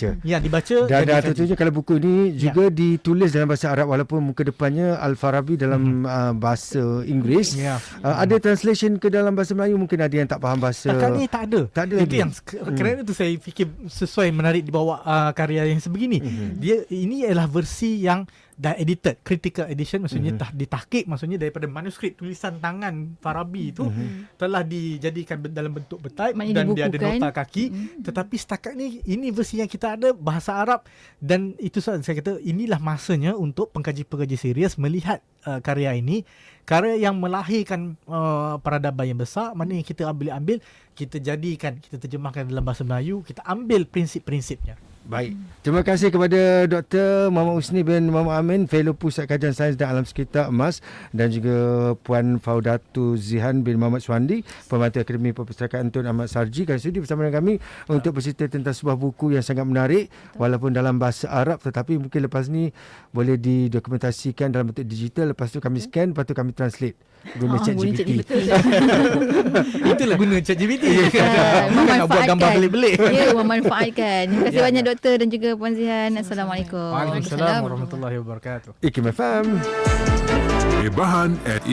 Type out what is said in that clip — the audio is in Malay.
dibaca. Ya, dibaca Dan dan tentunya kalau buku ini juga ditulis dalam bahasa Arab walaupun muka depannya Al-Farabi dalam uh, bahasa Inggeris. Ya. Uh, ada translation ke dalam bahasa Melayu mungkin ada yang tak faham bahasa. Ni tak ada. Tak ada Itu lagi. yang hmm. kerana tu saya fikir sesuai menarik dibawa uh, karya yang sebegini. Hmm. Dia ini ialah versi yang dah edited, critical edition maksudnya hmm. tah, ditahqiq maksudnya daripada manuskrip tulisan tangan Farabi itu hmm. telah dijadikan dalam bentuk Maknanya dan dia ada dibukukan. nota kaki. Hmm. Tetapi setakat ni ini versi yang kita ada bahasa Arab. Dan itu sebab saya kata inilah masanya untuk pengkaji-pengkaji serius melihat uh, karya ini. Karya yang melahirkan uh, peradaban yang besar mana yang kita ambil-ambil kita jadikan kita terjemahkan dalam bahasa Melayu kita ambil prinsip-prinsipnya Baik. Terima kasih kepada Dr. Muhammad Usni bin Muhammad Amin, Fellow Pusat Kajian Sains dan Alam Sekitar Emas dan juga Puan Faudatu Zihan bin Muhammad Swandi, Pembantu Akademi Perpustakaan Tun Ahmad Sarji kerana sudi bersama dengan kami untuk bercerita tentang sebuah buku yang sangat menarik walaupun dalam bahasa Arab tetapi mungkin lepas ni boleh didokumentasikan dalam bentuk digital lepas tu kami scan lepas tu kami translate guna ChatGPT. jadi betul. itulah guna ChatGPT Ah, Bukan nak buat memanfaatkan. gambar belik-belik Ya, memanfaatkan. Terima kasih Ya, banyak ya. Doktor dan juga Puan Zihan. Assalamualaikum. Waalaikumsalam warahmatullahi wabarakatuh IKIM FM. Ibahan at